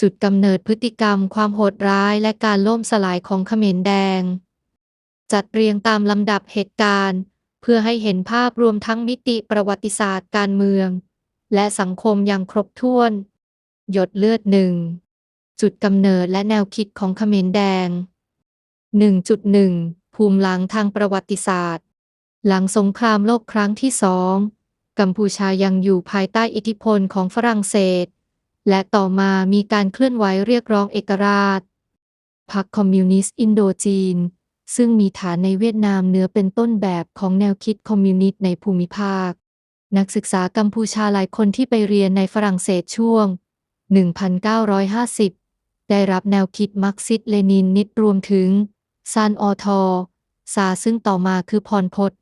จุดกำเนิดพฤติกรรมความโหดร้ายและการล่มสลายของเขมรแดง จัดเรียงตามลำดับเหตุการณ์ เพื่อให้เห็นภาพรวมทั้งมิติประวัติศาสตร์การเมือง และสังคมอย่างครบถ้วน หยดเลือดหนึ่งจุดกำเนิดและแนวคิดของเขมรแดง 1.1 ภูมิหลังทางประวัติศาสตร์ หลังสงครามโลกครั้งที่สองกัมพูชายังอยู่ภายใต้อิทธิพลของฝรั่งเศส และต่อมามีการเคลื่อนไหวเรียกร้องเอกราช พรรคคอมมิวนิสต์อินโดจีน ซึ่งมีฐานในเวียดนามเหนือเป็นต้นแบบของแนวคิดคอมมิวนิสต์ในภูมิภาค นักศึกษากัมพูชาหลายคนที่ไปเรียนในฝรั่งเศสช่วง 1950 ได้รับแนวคิดมาร์กซิสเลนินนิดรวมถึงซานออทอซาซึ่งต่อมาคือพรพศ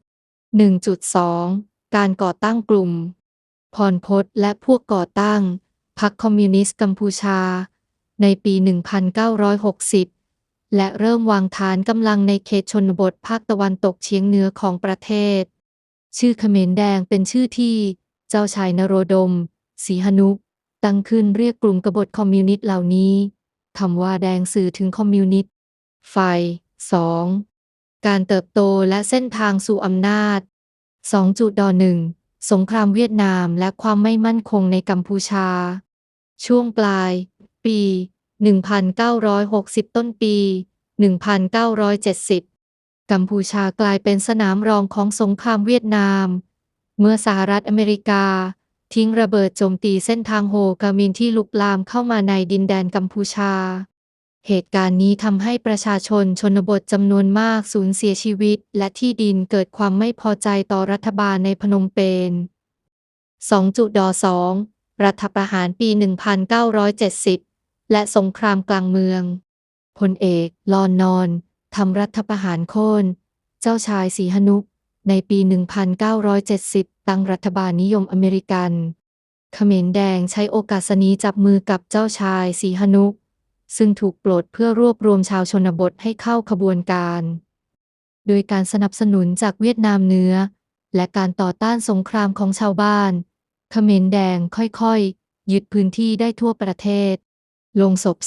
1.2 การก่อตั้งกลุ่ม พรพศและพวกก่อตั้ง พรรคคอมมิวนิสต์กัมพูชา ในปี 1960 และเริ่มวางฐานกำลังในเขตชนบทภาคตะวันตกเฉียงเหนือของประเทศ ชื่อเขมรแดงเป็นชื่อที่เจ้าชายนโรดมศรีหนุตั้งขึ้นเรียกกลุ่มกบฏคอมมิวนิสต์เหล่านี้คำว่าแดงสื่อถึงคอมมิวนิสต์ไฟ 2. การเติบโตและเส้นทางสู่อำนาจ2.1 สงครามเวียดนามและความไม่มั่นคงในกัมพูชา ช่วงปลาย ปี 1960 ต้นปี 1970 กัมพูชากลายเป็นสนามรองของสงครามเวียดนาม เมื่อสหรัฐอเมริกา ทิ้งระเบิดโจมตีเส้นทางโฮกามินที่ลุกลามเข้ามาในดินแดนกัมพูชา เหตุการณ์นี้ทำให้ประชาชนชนบทจำนวนมากสูญเสียชีวิต และที่ดินเกิดความไม่พอใจต่อรัฐบาลในพนมเปญ2.2 รัฐประหารปี 1970 และสงครามกลางเมือง พลเอก ลอนนอนทำรัฐประหารโค่น เจ้าชายสีหนุในปี 1970 ตั้งรัฐบาลนิยมอเมริกัน เขมรแดงใช้โอกาสนี้จับมือกับเจ้าชายสีหนุก ซึ่งถูกปลดเพื่อรวบรวมชาวชนบทให้เข้าขบวนการ โดยการสนับสนุนจากเวียดนามเหนือและการต่อต้านสงครามของชาวบ้านเขมรแดงค่อยๆ ยึดพื้นที่ได้ทั่วประเทศ ลงศพ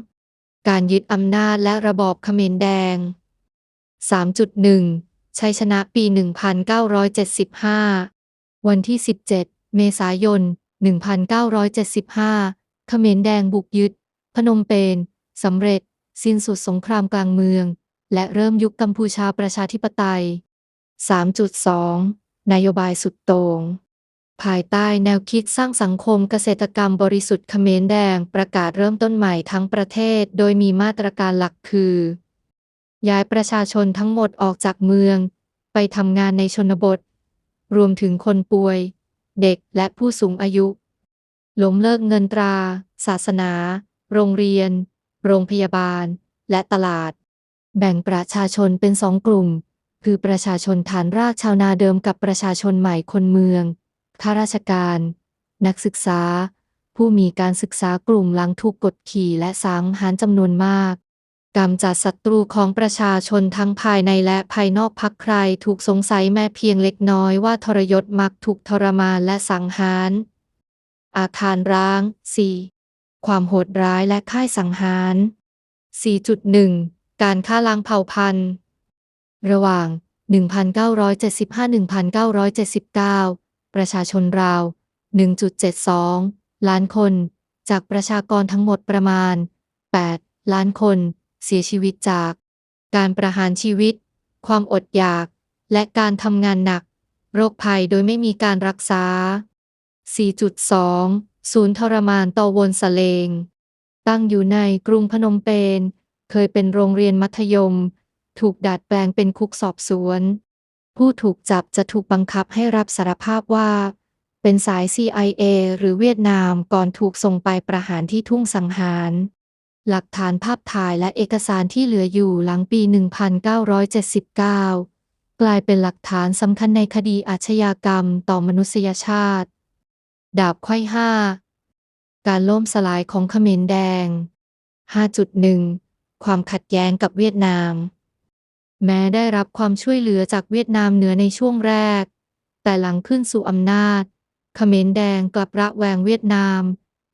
3. การยึดอำนาจและระบอบเขมรแดง 3.1 ชัยชนะปี 1975 วันที่ 17 เมษายน 1975 เขมรแดงบุกยึด พนมเปญสำเร็จ สิ้นสุดสงครามกลางเมือง และเริ่มยุคกัมพูชาประชาธิปไตย 3.2 นโยบายสุดโต่งภายใต้แนวคิดสร้างสังคมเกษตรกรรมบริสุทธิ์เขมรแดงประกาศเริ่มต้นใหม่ทั้งประเทศ โดยมีมาตรการหลักคือ ย้ายประชาชนทั้งหมดออกจากเมือง ไปทำงานในชนบท รวมถึงคนป่วย เด็กและผู้สูงอายุ ล้มเลิกเงินตรา ศาสนา โรงเรียน โรงพยาบาล และตลาด แบ่งประชาชนเป็นสองกลุ่ม คือประชาชนฐานรากชาวนาเดิมกับประชาชนใหม่คนเมือง ข้าราชการ นักศึกษา ผู้มีการศึกษากลุ่มหลังถูกกดขี่และสังหารจำนวนมากกำจัดศัตรูของประชาชนทั้งภายในและภายนอกพักใครถูกสงสัยแม้เพียงเล็กน้อยว่าทรยศมักถูกทรมานและสังหาร อาคารร้าง 4. ความโหดร้ายและค่ายสังหาร 4.1 การฆ่าล้างเผ่าพันธุ์ ระหว่าง 1975-1979 ประชาชนราว 1.72 ล้านคน จากประชากรทั้งหมดประมาณ 8 ล้านคน เสียชีวิตจาก การประหารชีวิต ความอดอยาก และการทำงานหนัก โรคภัยโดยไม่มีการรักษา 4.2 ศูนย์ทรมานตอวนสะเลง ตั้งอยู่ในกรุงพนมเปญ เคยเป็นโรงเรียนมัธยม ถูกดัดแปลงเป็นคุกสอบสวน ผู้ถูกจับจะถูกบังคับให้รับสารภาพว่า เป็นสาย CIA หรือเวียดนามก่อนถูกส่งไปประหารที่ทุ่งสังหาร หลักฐานภาพถ่ายและเอกสารที่เหลืออยู่หลังปี 1979 กลายเป็นหลักฐานสำคัญในคดีอาชญากรรมต่อมนุษยชาติ ดาบไขว้ห้า การล่มสลายของเขมรแดง 5.1 ความขัดแย้งกับเวียดนาม แม้ได้รับความช่วยเหลือจากเวียดนามเหนือในช่วงแรก แต่หลังขึ้นสู่อำนาจ เขมรแดงกลับระแวงเวียดนาม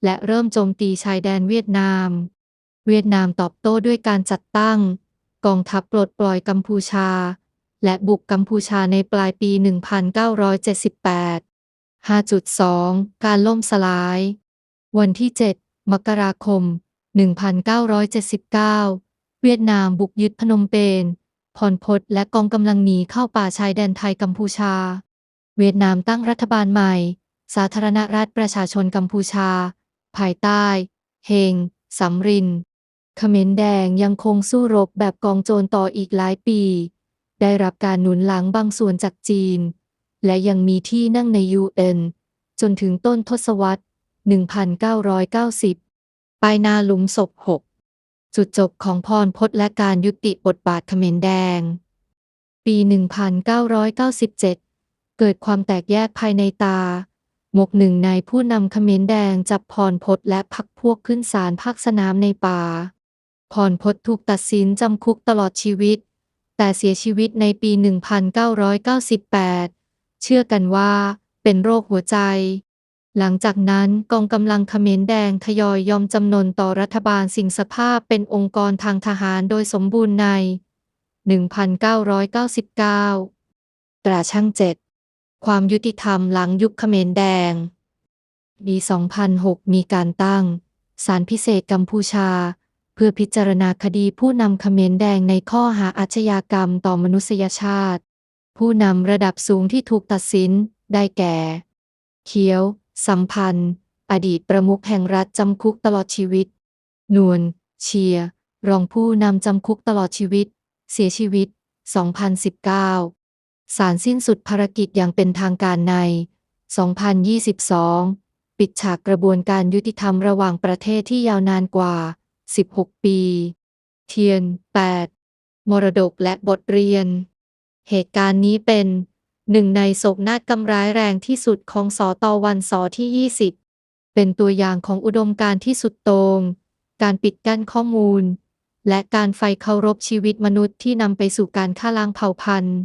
และเริ่มโจมตีชายแดนเวียดนาม เวียดนามตอบโต้ด้วยการจัดตั้ง กองทัพปลดปล่อยกัมพูชา และบุกกัมพูชาในปลายปี 1978 5.2 การล่มสลาย วันที่ 7 มกราคม 1979 เวียดนามบุกยึดพนมเปญพรพตและกองกำลังหนีเข้าป่าชายแดนไทยกัมพูชา เวียดนามตั้งรัฐบาลใหม่ สาธารณรัฐประชาชนกัมพูชา ภายใต้ เฮงสำรินเขมรแดงยังคงสู้รบแบบกองโจรต่ออีกหลายปี ได้รับการหนุนหลังบางส่วนจากจีน และยังมีที่นั่งใน UN จนถึงต้นทศวรรษ 1990 ปลายนาหลุมศพ 6 จุดจบของพรพจน์และการยุติบทบาทเขมรแดง ปี 1997 เกิดความแตกแยกภายในตา หมกหนึ่งในผู้นำเขมรแดงจับพรพจน์และพักพวกขึ้นศาลภาคสนามในป่า พรพจน์ถูกตัดสินจำคุกตลอดชีวิต แต่เสียชีวิตในปี 1998 เชื่อกันว่า เป็นโรคหัวใจ หลังจากนั้นกองกำลังเขมรแดงทยอยยอมจำนนต่อรัฐบาลสิ่งสภาพเป็นองค์กรทางทหารโดยสมบูรณ์ใน 1999 ตราช่างเจ็ดความยุติธรรมหลังยุคเขมรแดงปี 2006 มีการตั้งศาลพิเศษกัมพูชา เพื่อพิจารณาคดีผู้นำเขมรแดงในข้อหาอาชญากรรมต่อมนุษยชาติ ผู้นำระดับสูงที่ถูกตัดสิน ได้แก่เขียว สัมพันธ์ อดีตประมุขแห่งรัฐจำคุกตลอดชีวิต นวล เชีย รองผู้นำจำคุกตลอดชีวิต เสียชีวิต 2019ศาลสิ้นสุดภารกิจอย่างเป็นทางการใน 2022 ปิดฉากกระบวนการยุติธรรมระหว่างประเทศที่ยาวนานกว่า 16 ปี เทียน 8 มรดกและบทเรียน เหตุการณ์นี้เป็นหนึ่งในโศกนาฏกรรมร้ายแรงที่สุดของสอตอวันสอที่ 20 เป็นตัวอย่างของอุดมการณ์ที่สุดโตง่งการปิดกั้นข้อมูล และการไฟเคารพชีวิตมนุษย์ที่นำไปสู่การฆ่าล้างเผ่าพันธุ์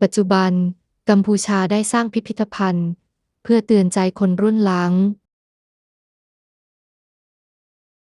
ปัจจุบัน กัมพูชาได้สร้างพิพิธภัณฑ์ เพื่อเตือนใจคนรุ่นหลัง